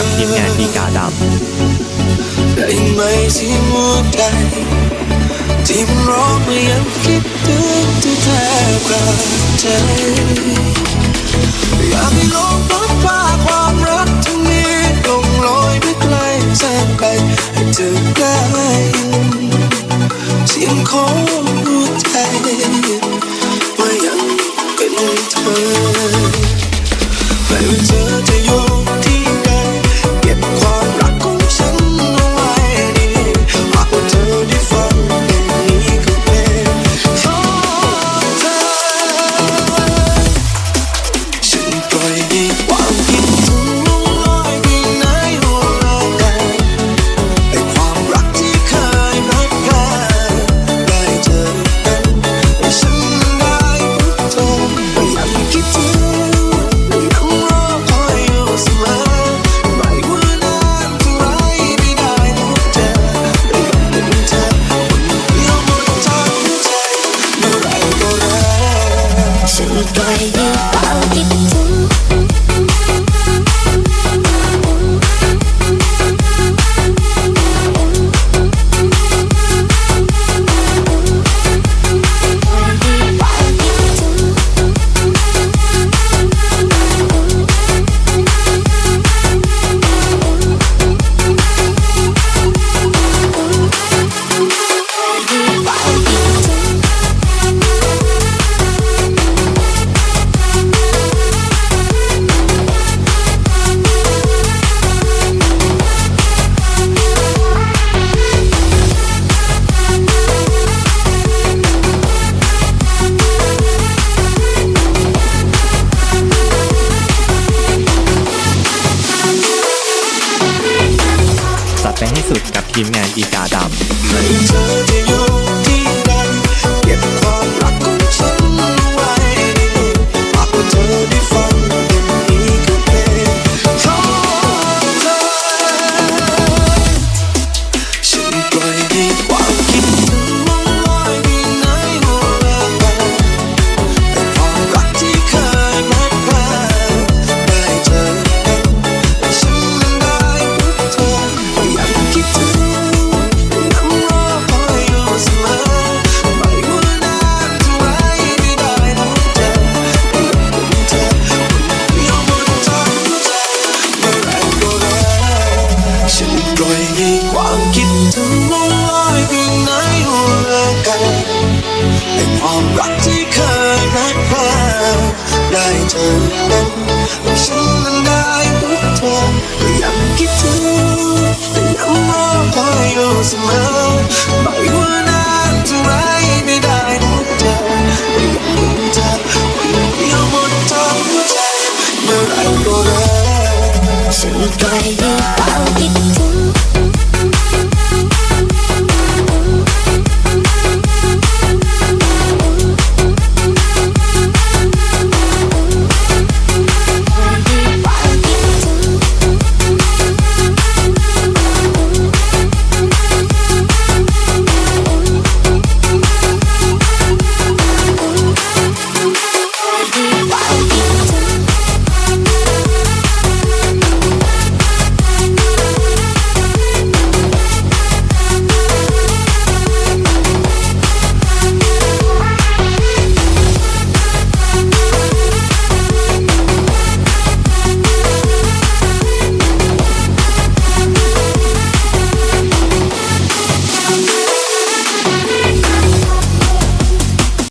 กับทีมงานดีกาดได้ไหมที่หัวใจที่มันร้องไมายังคิดถึงที่แทบขาดใจอยากให้ลงพัดพาความรักที่มีลงลอยไปไกลแสนไกลให้เธอได้เสียงของหัวใจว่ายังเป็นเธอ กฉันปล่ กับทีมงานอีกาดำ ให้ความรักที่เคยนัดพาได้เจอกันและฉันนั้นได้พบเธอก็ยังคิดถึงแต่ยังรอคอยอยู่เสมอไม่ว่านานเท่าไรไม่ได้พบเธอก็ยังเป็นเธอคนเดียวหมดทางหัวใจเมื่อไรก็รักฉันปล่อยให้ควาคิดถึง